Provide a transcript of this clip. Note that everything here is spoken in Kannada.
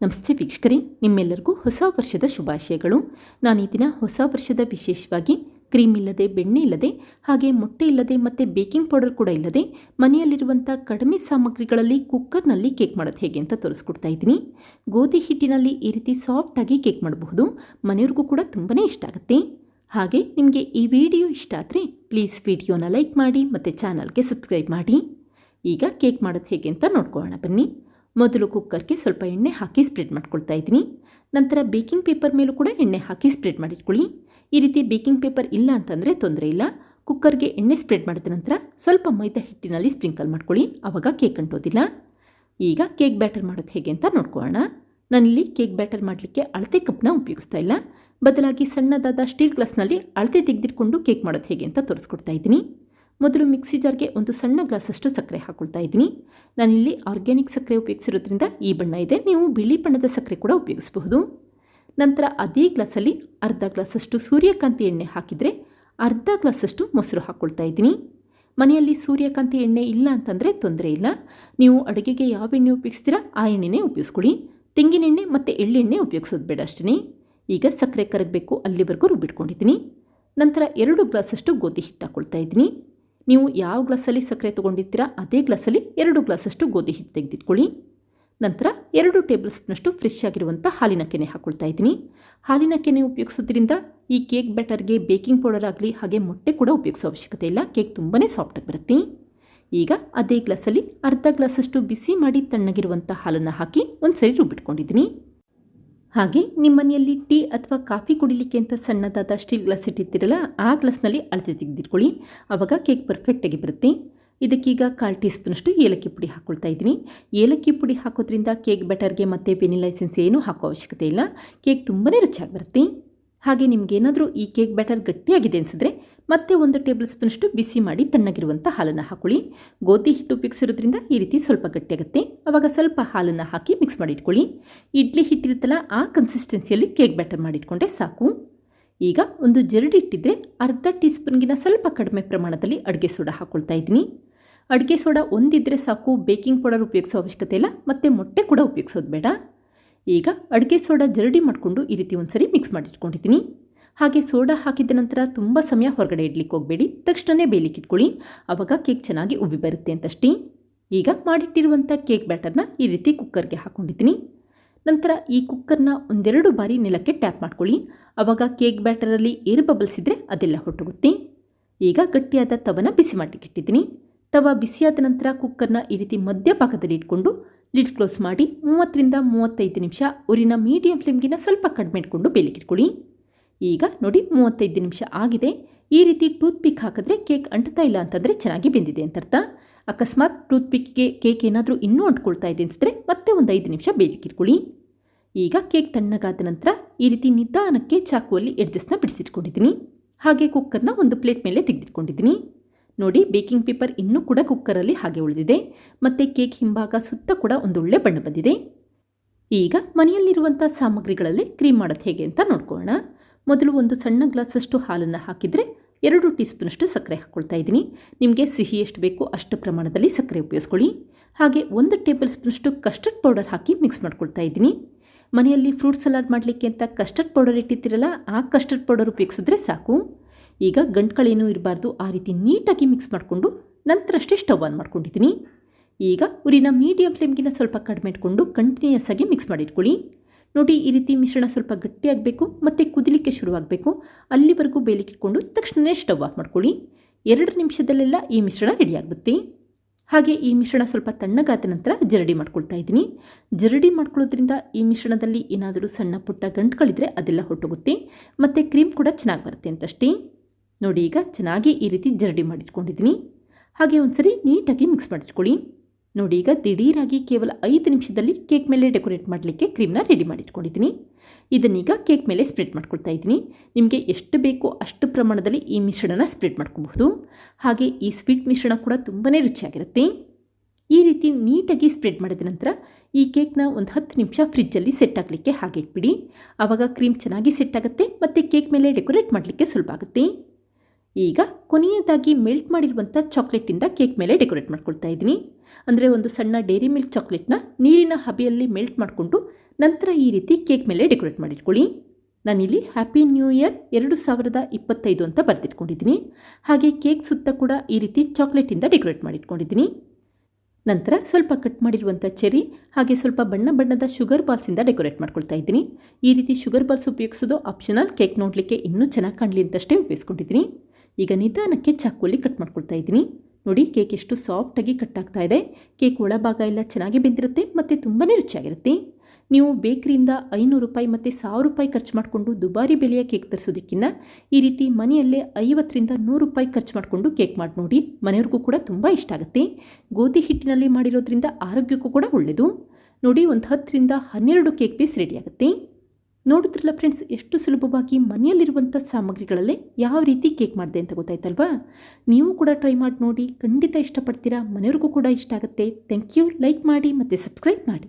ನಮಸ್ತೆ ವೀಕ್ಷಕರೇ, ನಿಮ್ಮೆಲ್ಲರಿಗೂ ಹೊಸ ವರ್ಷದ ಶುಭಾಶಯಗಳು. ನಾನು ಈ ದಿನ ಹೊಸ ವರ್ಷದ ವಿಶೇಷವಾಗಿ ಕ್ರೀಮ್ ಇಲ್ಲದೆ, ಬೆಣ್ಣೆ ಇಲ್ಲದೆ, ಹಾಗೆ ಮೊಟ್ಟೆ ಇಲ್ಲದೆ ಮತ್ತು ಬೇಕಿಂಗ್ ಪೌಡರ್ ಕೂಡ ಇಲ್ಲದೆ ಮನೆಯಲ್ಲಿರುವಂಥ ಕಡಿಮೆ ಸಾಮಗ್ರಿಗಳಲ್ಲಿ ಕುಕ್ಕರ್ನಲ್ಲಿ ಕೇಕ್ ಮಾಡೋದು ಹೇಗೆ ಅಂತ ತೋರಿಸ್ಕೊಡ್ತಾ ಇದ್ದೀನಿ. ಗೋಧಿ ಹಿಟ್ಟಿನಲ್ಲಿ ಈ ರೀತಿ ಸಾಫ್ಟಾಗಿ ಕೇಕ್ ಮಾಡಬಹುದು. ಮನೆಯವ್ರಿಗೂ ಕೂಡ ತುಂಬಾ ಇಷ್ಟ ಆಗುತ್ತೆ. ಹಾಗೆ ನಿಮಗೆ ಈ ವಿಡಿಯೋ ಇಷ್ಟ ಆದರೆ ಪ್ಲೀಸ್ ವಿಡಿಯೋನ ಲೈಕ್ ಮಾಡಿ ಮತ್ತು ಚಾನಲ್ಗೆ ಸಬ್ಸ್ಕ್ರೈಬ್ ಮಾಡಿ. ಈಗ ಕೇಕ್ ಮಾಡೋದು ಹೇಗೆ ಅಂತ ನೋಡ್ಕೊಳ್ಳೋಣ ಬನ್ನಿ. ಮೊದಲು ಕುಕ್ಕರ್ಗೆ ಸ್ವಲ್ಪ ಎಣ್ಣೆ ಹಾಕಿ ಸ್ಪ್ರೆಡ್ ಮಾಡ್ಕೊಳ್ತಾ ಇದ್ದೀನಿ. ನಂತರ ಬೇಕಿಂಗ್ ಪೇಪರ್ ಮೇಲೂ ಕೂಡ ಎಣ್ಣೆ ಹಾಕಿ ಸ್ಪ್ರೆಡ್ ಮಾಡಿಟ್ಕೊಳ್ಳಿ. ಈ ರೀತಿ ಬೇಕಿಂಗ್ ಪೇಪರ್ ಇಲ್ಲ ಅಂತಂದರೆ ತೊಂದರೆ ಇಲ್ಲ. ಕುಕ್ಕರ್ಗೆ ಎಣ್ಣೆ ಸ್ಪ್ರೆಡ್ ಮಾಡಿದ ನಂತರ ಸ್ವಲ್ಪ ಮೈದಾ ಹಿಟ್ಟಿನಲ್ಲಿ ಸ್ಪ್ರಿಂಕಲ್ ಮಾಡ್ಕೊಳ್ಳಿ. ಆವಾಗ ಕೇಕ್ ಅಂಟೋದಿಲ್ಲ ಈಗ ಕೇಕ್ ಬ್ಯಾಟರ್ ಮಾಡೋದು ಹೇಗೆ ಅಂತ ನೋಡ್ಕೊಳ್ಳೋಣ. ನಾನಿಲ್ಲಿ ಕೇಕ್ ಬ್ಯಾಟರ್ ಮಾಡಲಿಕ್ಕೆ ಅಳತೆ ಕಪ್ನ ಉಪಯೋಗಿಸ್ತಾ ಇಲ್ಲ. ಬದಲಾಗಿ ಸಣ್ಣದಾದ ಸ್ಟೀಲ್ ಗ್ಲಾಸ್ನಲ್ಲಿ ಅಳತೆ ತೆಗೆದಿಟ್ಕೊಂಡು ಕೇಕ್ ಮಾಡೋದು ಹೇಗೆ ಅಂತ ತೋರಿಸ್ಕೊಡ್ತಾ ಇದ್ದೀನಿ. ಮೊದಲು ಮಿಕ್ಸಿ ಜಾರ್ಗೆ ಒಂದು ಸಣ್ಣ ಗ್ಲಾಸಷ್ಟು ಸಕ್ಕರೆ ಹಾಕ್ಕೊಳ್ತಾ ಇದ್ದೀನಿ. ನಾನಿಲ್ಲಿ ಆರ್ಗ್ಯಾನಿಕ್ ಸಕ್ಕರೆ ಉಪಯೋಗಿಸಿರೋದ್ರಿಂದ ಈ ಬಣ್ಣ ಇದೆ. ನೀವು ಬಿಳಿ ಬಣ್ಣದ ಸಕ್ಕರೆ ಕೂಡ ಉಪಯೋಗಿಸಬಹುದು. ನಂತರ ಅದೇ ಗ್ಲಾಸಲ್ಲಿ ಅರ್ಧ ಗ್ಲಾಸಷ್ಟು ಸೂರ್ಯಕಾಂತಿ ಎಣ್ಣೆ ಹಾಕಿದರೆ ಅರ್ಧ ಗ್ಲಾಸಷ್ಟು ಮೊಸರು ಹಾಕ್ಕೊಳ್ತಾ ಇದ್ದೀನಿ. ಮನೆಯಲ್ಲಿ ಸೂರ್ಯಕಾಂತಿ ಎಣ್ಣೆ ಇಲ್ಲ ಅಂತಂದರೆ ತೊಂದರೆ ಇಲ್ಲ. ನೀವು ಅಡುಗೆಗೆ ಯಾವ ಎಣ್ಣೆ ಉಪಯೋಗಿಸ್ತೀರಾ ಆ ಎಣ್ಣೆನೇ ಉಪಯೋಗಿಸ್ಕೊಳ್ಳಿ. ತೆಂಗಿನೆಣ್ಣೆ ಮತ್ತು ಎಳ್ಳೆಣ್ಣೆ ಉಪಯೋಗಿಸೋದು ಬೇಡ ಅಷ್ಟೇ ಈಗ ಸಕ್ಕರೆ ಕರಗಬೇಕು, ಅಲ್ಲಿವರೆಗೂ ರುಬ್ಬಿಟ್ಕೊಂಡಿದ್ದೀನಿ. ನಂತರ ಎರಡು ಗ್ಲಾಸಷ್ಟು ಗೋಧಿ ಹಿಟ್ಟು ಹಾಕ್ಕೊಳ್ತಾ ಇದ್ದೀನಿ. ನೀವು ಯಾವ ಗ್ಲಾಸಲ್ಲಿ ಸಕ್ಕರೆ ತೊಗೊಂಡಿರ್ತೀರಾ ಅದೇ ಗ್ಲಾಸಲ್ಲಿ ಎರಡು ಗ್ಲಾಸಷ್ಟು ಗೋಧಿ ಹಿಟ್ಟು ತೆಗೆದಿಟ್ಕೊಳ್ಳಿ. ನಂತರ ಎರಡು ಟೇಬಲ್ ಸ್ಪೂನಷ್ಟು ಫ್ರೆಶ್ ಆಗಿರುವಂಥ ಹಾಲಿನ ಕೆನೆ ಹಾಕ್ಕೊಳ್ತಾ ಇದ್ದೀನಿ. ಹಾಲಿನ ಕೆನೆ ಉಪಯೋಗಿಸೋದ್ರಿಂದ ಈ ಕೇಕ್ ಬ್ಯಾಟರ್ಗೆ ಬೇಕಿಂಗ್ ಪೌಡರ್ ಆಗಲಿ, ಹಾಗೆ ಮೊಟ್ಟೆ ಕೂಡ ಉಪಯೋಗಿಸೋ ಅವಶ್ಯಕತೆ ಇಲ್ಲ. ಕೇಕ್ ತುಂಬಾ ಸಾಫ್ಟಾಗಿ ಬರುತ್ತೆ. ಈಗ ಅದೇ ಗ್ಲಾಸಲ್ಲಿ ಅರ್ಧ ಗ್ಲಾಸಷ್ಟು ಬಿಸಿ ಮಾಡಿ ತಣ್ಣಗಿರುವಂಥ ಹಾಲನ್ನು ಹಾಕಿ ಒಂದು ಸರಿ ರುಬ್ಬಿಟ್ಕೊಂಡಿದ್ದೀನಿ. ಹಾಗೆ ನಿಮ್ಮ ಮನೆಯಲ್ಲಿ ಟೀ ಅಥವಾ ಕಾಫಿ ಕುಡಿಲಿಕ್ಕೆ ಅಂತ ಸಣ್ಣದಾದ ಸ್ಟೀಲ್ ಗ್ಲಾಸ್ ಇಟ್ಟಿರ್ತೀರಲ್ಲ, ಆ ಗ್ಲಾಸ್ನಲ್ಲಿ ಅಳತೆ ತೆಗೆದಿಟ್ಕೊಳ್ಳಿ. ಆವಾಗ ಕೇಕ್ ಪರ್ಫೆಕ್ಟಾಗಿ ಬರುತ್ತೆ. ಇದಕ್ಕೀಗ ಕಾಲು ಟೀ ಸ್ಪೂನಷ್ಟು ಏಲಕ್ಕಿ ಪುಡಿ ಹಾಕ್ಕೊಳ್ತಾ ಇದ್ದೀನಿ. ಏಲಕ್ಕಿ ಪುಡಿ ಹಾಕೋದ್ರಿಂದ ಕೇಕ್ ಬೆಟರ್ಗೆ ಮತ್ತು ವೆನಿಲಾ ಎಸೆನ್ಸ್ ಏನೂ ಹಾಕೋ ಅವಶ್ಯಕತೆ ಇಲ್ಲ. ಕೇಕ್ ತುಂಬಾ ರುಚಿಯಾಗಿ ಬರುತ್ತೆ. ಹಾಗೆ ನಿಮಗೇನಾದರೂ ಈ ಕೇಕ್ ಬ್ಯಾಟರ್ ಗಟ್ಟಿಯಾಗಿದೆ ಅನಿಸಿದ್ರೆ ಮತ್ತೆ ಒಂದು ಟೇಬಲ್ ಸ್ಪೂನಷ್ಟು ಬಿಸಿ ಮಾಡಿ ತಣ್ಣಗಿರುವಂಥ ಹಾಲನ್ನು ಹಾಕೊಳ್ಳಿ. ಗೋಧಿ ಹಿಟ್ಟು ಉಪಯೋಗಿಸಿರೋದ್ರಿಂದ ಈ ರೀತಿ ಸ್ವಲ್ಪ ಗಟ್ಟಿಯಾಗುತ್ತೆ. ಆವಾಗ ಸ್ವಲ್ಪ ಹಾಲನ್ನು ಹಾಕಿ ಮಿಕ್ಸ್ ಮಾಡಿಟ್ಕೊಳ್ಳಿ ಇಡ್ಲಿ ಹಿಟ್ಟಿರುತ್ತಲ್ಲ ಆ ಕನ್ಸಿಸ್ಟೆನ್ಸಿಯಲ್ಲಿ ಕೇಕ್ ಬ್ಯಾಟರ್ ಮಾಡಿಟ್ಕೊಂಡ್ರೆ ಸಾಕು. ಈಗ ಒಂದು ಜರಡಿ ಇಟ್ಟಿದ್ರೆ ಅರ್ಧ ಟೀ ಸ್ಪೂನ್ಗಿನ ಸ್ವಲ್ಪ ಕಡಿಮೆ ಪ್ರಮಾಣದಲ್ಲಿ ಅಡುಗೆ ಸೋಡಾ ಹಾಕೊಳ್ತಾ ಇದ್ದೀನಿ. ಅಡುಗೆ ಸೋಡಾ ಒಂದಿದ್ದರೆ ಸಾಕು ಬೇಕಿಂಗ್ ಪೌಡರ್ ಉಪಯೋಗಿಸೋ ಅವಶ್ಯಕತೆ ಇಲ್ಲ, ಮತ್ತು ಮೊಟ್ಟೆ ಕೂಡ ಉಪಯೋಗಿಸೋದು ಬೇಡ. ಈಗ ಅಡುಗೆ ಸೋಡಾ ಜರಡಿ ಮಾಡಿಕೊಂಡು ಈ ರೀತಿ ಒಂದು ಸರಿ ಮಿಕ್ಸ್ ಮಾಡಿಟ್ಕೊಂಡಿದ್ದೀನಿ. ಹಾಗೆ ಸೋಡಾ ಹಾಕಿದ ನಂತರ ತುಂಬ ಸಮಯ ಹೊರಗಡೆ ಇಡ್ಲಿಕ್ಕೆ ಹೋಗಬೇಡಿ. ತಕ್ಷಣವೇ ಬೇಯಲಿಕ್ಕೆ ಇಟ್ಕೊಳ್ಳಿ. ಆವಾಗ ಕೇಕ್ ಚೆನ್ನಾಗಿ ಉಬ್ಬಿ ಬರುತ್ತೆ ಅಂತಷ್ಟೇ. ಈಗ ಮಾಡಿಟ್ಟಿರುವಂಥ ಕೇಕ್ ಬ್ಯಾಟರ್ನ ಈ ರೀತಿ ಕುಕ್ಕರ್ಗೆ ಹಾಕ್ಕೊಂಡಿದ್ದೀನಿ ನಂತರ ಈ ಕುಕ್ಕರ್ನ ಒಂದೆರಡು ಬಾರಿ ನೆಲಕ್ಕೆ ಟ್ಯಾಪ್ ಮಾಡ್ಕೊಳ್ಳಿ. ಆವಾಗ ಕೇಕ್ ಬ್ಯಾಟರಲ್ಲಿ ಏರ್ ಬಬಲ್ಸ್ ಇದ್ದರೆ ಅದೆಲ್ಲ ಹೊಟ್ಟೋಗುತ್ತೆ ಈಗ ಗಟ್ಟಿಯಾದ ತವನ ಬಿಸಿ ಮಾಡಲಿಕ್ಕೆ ಇಟ್ಟಿದ್ದೀನಿ. ತವ ಬಿಸಿಯಾದ ನಂತರ ಕುಕ್ಕರ್ನ ಈ ರೀತಿ ಮಧ್ಯಭಾಗದಲ್ಲಿ ಇಟ್ಕೊಂಡು ಲಿಡ್ ಕ್ಲೋಸ್ ಮಾಡಿ ಮೂವತ್ತರಿಂದ ಮೂವತ್ತೈದು ನಿಮಿಷ ಊರಿನ ಮೀಡಿಯಂ ಫ್ಲೇಮ್ಗಿನ ಸ್ವಲ್ಪ ಕಡಿಮೆ ಇಟ್ಕೊಂಡು ಬೇಯಲಿಕ್ಕೆ ಇಟ್ಕೊಳ್ಳಿ ಈಗ ನೋಡಿ ಮೂವತ್ತೈದು ನಿಮಿಷ ಆಗಿದೆ. ಈ ರೀತಿ ಟೂತ್ ಪಿಕ್ ಹಾಕಿದ್ರೆ ಕೇಕ್ ಅಂಟ್ತಾ ಇಲ್ಲ ಅಂತಂದರೆ ಚೆನ್ನಾಗಿ ಬೆಂದಿದೆ ಅಂತ ಅರ್ಥ ಅಕಸ್ಮಾತ್ ಟೂತ್ ಪಿಕ್ಗೆ ಕೇಕ್ ಏನಾದರೂ ಇನ್ನೂ ಅಂಟ್ಕೊಳ್ತಾ ಇದೆ ಅಂತಂದರೆ ಮತ್ತೆ ಒಂದು ಐದು ನಿಮಿಷ ಬೇಯಲಿಕ್ಕೆ ಇಟ್ಕೊಳ್ಳಿ ಈಗ ಕೇಕ್ ತಣ್ಣಗಾದ ನಂತರ ಈ ರೀತಿ ನಿಧಾನಕ್ಕೆ ಚಾಕುವಲ್ಲಿ ಎಡ್ಜಸ್ಟ್ನ ಬಿಡಿಸಿಟ್ಕೊಂಡಿದ್ದೀನಿ. ಹಾಗೆ ಕುಕ್ಕರ್ನ ಒಂದು ಪ್ಲೇಟ್ ಮೇಲೆ ತೆಗೆದಿಟ್ಕೊಂಡಿದ್ದೀನಿ. ನೋಡಿ, ಬೇಕಿಂಗ್ ಪೇಪರ್ ಇನ್ನೂ ಕೂಡ ಕುಕ್ಕರಲ್ಲಿ ಹಾಗೆ ಉಳಿದಿದೆ. ಮತ್ತು ಕೇಕ್ ಹಿಂಭಾಗ ಸುತ್ತ ಕೂಡ ಒಂದು ಒಳ್ಳೆ ಬಣ್ಣ ಬಂದಿದೆ. ಈಗ ಮನೆಯಲ್ಲಿರುವಂಥ ಸಾಮಗ್ರಿಗಳಲ್ಲಿ ಕ್ರೀಮ್ ಮಾಡೋದು ಹೇಗೆ ಅಂತ ನೋಡ್ಕೊಳ್ಳೋಣ. ಮೊದಲು ಒಂದು ಸಣ್ಣ ಗ್ಲಾಸಷ್ಟು ಹಾಲನ್ನು ಹಾಕಿದರೆ ಎರಡು ಟೀ ಸ್ಪೂನಷ್ಟು ಸಕ್ಕರೆ ಹಾಕ್ಕೊಳ್ತಾ ಇದ್ದೀನಿ. ನಿಮಗೆ ಸಿಹಿ ಎಷ್ಟು ಬೇಕೋ ಅಷ್ಟು ಪ್ರಮಾಣದಲ್ಲಿ ಸಕ್ಕರೆ ಉಪಯೋಗಿಸ್ಕೊಳ್ಳಿ. ಹಾಗೆ ಒಂದು ಟೇಬಲ್ ಸ್ಪೂನಷ್ಟು ಕಸ್ಟರ್ಡ್ ಪೌಡರ್ ಹಾಕಿ ಮಿಕ್ಸ್ ಮಾಡ್ಕೊಳ್ತಾ ಇದ್ದೀನಿ. ಮನೆಯಲ್ಲಿ ಫ್ರೂಟ್ ಸಲಾಡ್ ಮಾಡಲಿಕ್ಕೆ ಅಂತ ಕಸ್ಟರ್ಡ್ ಪೌಡರ್ ಇಟ್ಟಿರ್ತೀರಲ್ಲ, ಆ ಕಸ್ಟರ್ಡ್ ಪೌಡರ್ ಉಪಯೋಗಿಸಿದ್ರೆ ಸಾಕು. ಈಗ ಗಂಟುಗಳೇನೂ ಇರಬಾರ್ದು, ಆ ರೀತಿ ನೀಟಾಗಿ ಮಿಕ್ಸ್ ಮಾಡಿಕೊಂಡು ನಂತರಷ್ಟೇ ಸ್ಟವ್ ಆನ್ ಮಾಡ್ಕೊಂಡಿದ್ದೀನಿ. ಈಗ ಉರಿನ ಮೀಡಿಯಂ ಫ್ಲೇಮ್ಗಿನ ಸ್ವಲ್ಪ ಕಡಿಮೆ ಇಟ್ಕೊಂಡು ಕಂಟಿನ್ಯೂಸ್ ಆಗಿ ಮಿಕ್ಸ್ ಮಾಡಿಟ್ಕೊಳ್ಳಿ. ನೋಡಿ, ಈ ರೀತಿ ಮಿಶ್ರಣ ಸ್ವಲ್ಪ ಗಟ್ಟಿಯಾಗಬೇಕು, ಮತ್ತು ಕುದಿಲಿಕ್ಕೆ ಶುರುವಾಗಬೇಕು. ಅಲ್ಲಿವರೆಗೂ ಬೇಲಿಕ್ಕಿಟ್ಕೊಂಡು ತಕ್ಷಣವೇ ಸ್ಟವ್ ಆಫ್ ಮಾಡ್ಕೊಳ್ಳಿ. ಎರಡು ನಿಮಿಷದಲ್ಲೆಲ್ಲ ಈ ಮಿಶ್ರಣ ರೆಡಿಯಾಗುತ್ತೆ ಹಾಗೆ ಈ ಮಿಶ್ರಣ ಸ್ವಲ್ಪ ತಣ್ಣಗಾದ ನಂತರ ಜರಡಿ ಮಾಡ್ಕೊಳ್ತಾ ಇದ್ದೀನಿ. ಜರಡಿ ಮಾಡ್ಕೊಳ್ಳೋದ್ರಿಂದ ಈ ಮಿಶ್ರಣದಲ್ಲಿ ಏನಾದರೂ ಸಣ್ಣ ಪುಟ್ಟ ಗಂಟುಗಳಿದ್ರೆ ಅದೆಲ್ಲ ಹೊಟ್ಟೋಗುತ್ತೆ ಮತ್ತು ಕ್ರೀಮ್ ಕೂಡ ಚೆನ್ನಾಗಿ ಬರುತ್ತೆ ಅಂತಷ್ಟೇ. ನೋಡಿ ಈಗ ಚೆನ್ನಾಗಿ ಈ ರೀತಿ ಜರಡಿ ಮಾಡಿಟ್ಕೊಂಡಿದ್ದೀನಿ. ಹಾಗೆ ಒಂದ್ಸರಿ ನೀಟಾಗಿ ಮಿಕ್ಸ್ ಮಾಡಿಟ್ಕೊಳ್ಳಿ. ನೋಡಿ ಈಗ ದಿಢೀರಾಗಿ ಕೇವಲ ಐದು ನಿಮಿಷದಲ್ಲಿ ಕೇಕ್ ಮೇಲೆ ಡೆಕೋರೇಟ್ ಮಾಡಲಿಕ್ಕೆ ಕ್ರೀಮ್ನ ರೆಡಿ ಮಾಡಿಟ್ಕೊಂಡಿದ್ದೀನಿ. ಇದನ್ನೀಗ ಕೇಕ್ ಮೇಲೆ ಸ್ಪ್ರೆಡ್ ಮಾಡ್ಕೊಳ್ತಾ ಇದ್ದೀನಿ. ನಿಮಗೆ ಎಷ್ಟು ಬೇಕೋ ಅಷ್ಟು ಪ್ರಮಾಣದಲ್ಲಿ ಈ ಮಿಶ್ರಣನ ಸ್ಪ್ರೆಡ್ ಮಾಡ್ಕೋಬಹುದು. ಹಾಗೆ ಈ ಸ್ವೀಟ್ ಮಿಶ್ರಣ ಕೂಡ ತುಂಬಾ ರುಚಿಯಾಗಿರುತ್ತೆ. ಈ ರೀತಿ ನೀಟಾಗಿ ಸ್ಪ್ರೆಡ್ ಮಾಡಿದ ನಂತರ ಈ ಕೇಕ್ನ ಒಂದು ಹತ್ತು ನಿಮಿಷ ಫ್ರಿಜ್ಜಲ್ಲಿ ಸೆಟ್ ಆಗಲಿಕ್ಕೆ ಹಾಗೆ ಇಟ್ಬಿಡಿ. ಆವಾಗ ಕ್ರೀಮ್ ಚೆನ್ನಾಗಿ ಸೆಟ್ ಆಗುತ್ತೆ ಮತ್ತು ಕೇಕ್ ಮೇಲೆ ಡೆಕೋರೇಟ್ ಮಾಡಲಿಕ್ಕೆ ಸುಲಭ ಆಗುತ್ತೆ ಈಗ ಕೊನೆಯದಾಗಿ ಮೆಲ್ಟ್ ಮಾಡಿರುವಂಥ ಚಾಕ್ಲೇಟಿಂದ ಕೇಕ್ ಮೇಲೆ ಡೆಕೋರೇಟ್ ಮಾಡ್ಕೊಳ್ತಾ ಇದ್ದೀನಿ. ಅಂದರೆ ಒಂದು ಸಣ್ಣ ಡೈರಿ ಮಿಲ್ಕ್ ಚಾಕ್ಲೇಟ್ನ ನೀರಿನ ಹಬೆಯಲ್ಲಿ ಮೆಲ್ಟ್ ಮಾಡಿಕೊಂಡು ನಂತರ ಈ ರೀತಿ ಕೇಕ್ ಮೇಲೆ ಡೆಕೋರೇಟ್ ಮಾಡಿಟ್ಕೊಳ್ಳಿ. ನಾನಿಲ್ಲಿ ಹ್ಯಾಪಿ ನ್ಯೂ ಇಯರ್ ಎರಡು ಸಾವಿರದ ಇಪ್ಪತ್ತೈದು ಅಂತ ಬರೆದಿಟ್ಕೊಂಡಿದ್ದೀನಿ. ಹಾಗೆ ಕೇಕ್ ಸುತ್ತ ಕೂಡ ಈ ರೀತಿ ಚಾಕ್ಲೇಟಿಂದ ಡೆಕೋರೇಟ್ ಮಾಡಿಟ್ಕೊಂಡಿದ್ದೀನಿ. ನಂತರ ಸ್ವಲ್ಪ ಕಟ್ ಮಾಡಿರುವಂಥ ಚೆರಿ, ಹಾಗೆ ಸ್ವಲ್ಪ ಬಣ್ಣ ಬಣ್ಣದ ಶುಗರ್ ಬಾಲ್ಸಿಂದ ಡೆಕೋರೇಟ್ ಮಾಡ್ಕೊಳ್ತಾ ಇದ್ದೀನಿ. ಈ ರೀತಿ ಶುಗರ್ ಬಾಲ್ಸ್ ಉಪಯೋಗಿಸೋದು ಆಪ್ಷನಲ್, ಕೇಕ್ ನೋಡಲಿಕ್ಕೆ ಇನ್ನೂ ಚೆನ್ನಾಗಿ ಕಾಣಲಿ ಅಂತಷ್ಟೇ ಉಪಯೋಗಿಸ್ಕೊಂಡಿದ್ದೀನಿ. ಈಗ ನಿಧಾನಕ್ಕೆ ಚಾಕುಲಿ ಕಟ್ ಮಾಡ್ಕೊಳ್ತಾ ಇದ್ದೀನಿ. ನೋಡಿ, ಕೇಕ್ ಎಷ್ಟು ಸಾಫ್ಟಾಗಿ ಕಟ್ ಆಗ್ತಾ ಇದೆ. ಕೇಕ್ ಒಳಭಾಗ ಎಲ್ಲ ಚೆನ್ನಾಗಿ ಬೆಂದಿರುತ್ತೆ ಮತ್ತು ತುಂಬಾ ರುಚಿಯಾಗಿರುತ್ತೆ. ನೀವು ಬೇಕ್ರಿಯಿಂದ ಐನೂರು ರೂಪಾಯಿ ಮತ್ತು ಸಾವಿರ ರೂಪಾಯಿ ಖರ್ಚು ಮಾಡಿಕೊಂಡು ದುಬಾರಿ ಬೆಲೆಯ ಕೇಕ್ ತರಿಸೋದಕ್ಕಿಂತ ಈ ರೀತಿ ಮನೆಯಲ್ಲೇ ಐವತ್ತರಿಂದ ನೂರು ರೂಪಾಯಿ ಖರ್ಚು ಮಾಡಿಕೊಂಡು ಕೇಕ್ ಮಾಡಿ ನೋಡಿ. ಮನೆಯವ್ರಿಗೂ ಕೂಡ ತುಂಬ ಇಷ್ಟ ಆಗುತ್ತೆ. ಗೋಧಿ ಹಿಟ್ಟಿನಲ್ಲಿ ಮಾಡಿರೋದ್ರಿಂದ ಆರೋಗ್ಯಕ್ಕೂ ಕೂಡ ಒಳ್ಳೆಯದು ನೋಡಿ, ಒಂದು ಹತ್ತರಿಂದ ಹನ್ನೆರಡು ಕೇಕ್ ಪೀಸ್ ರೆಡಿ ಆಗುತ್ತೆ. ನೋಡಿದ್ರಲ್ಲ ಫ್ರೆಂಡ್ಸ್ ಎಷ್ಟು ಸುಲಭವಾಗಿ ಮನೆಯಲ್ಲಿರುವಂಥ ಸಾಮಗ್ರಿಗಳಲ್ಲೇ ಯಾವ ರೀತಿ ಕೇಕ್ ಮಾಡಿದೆ ಅಂತ ಗೊತ್ತಾಯ್ತಲ್ವಾ? ನೀವು ಕೂಡ ಟ್ರೈ ಮಾಡಿ ನೋಡಿ, ಖಂಡಿತ ಇಷ್ಟಪಡ್ತೀರಾ. ಮನೆಯವ್ರಿಗೂ ಕೂಡ ಇಷ್ಟ ಆಗುತ್ತೆ. ಥ್ಯಾಂಕ್ ಯು ಲೈಕ್ ಮಾಡಿ ಮತ್ತು ಸಬ್ಸ್ಕ್ರೈಬ್ ಮಾಡಿ.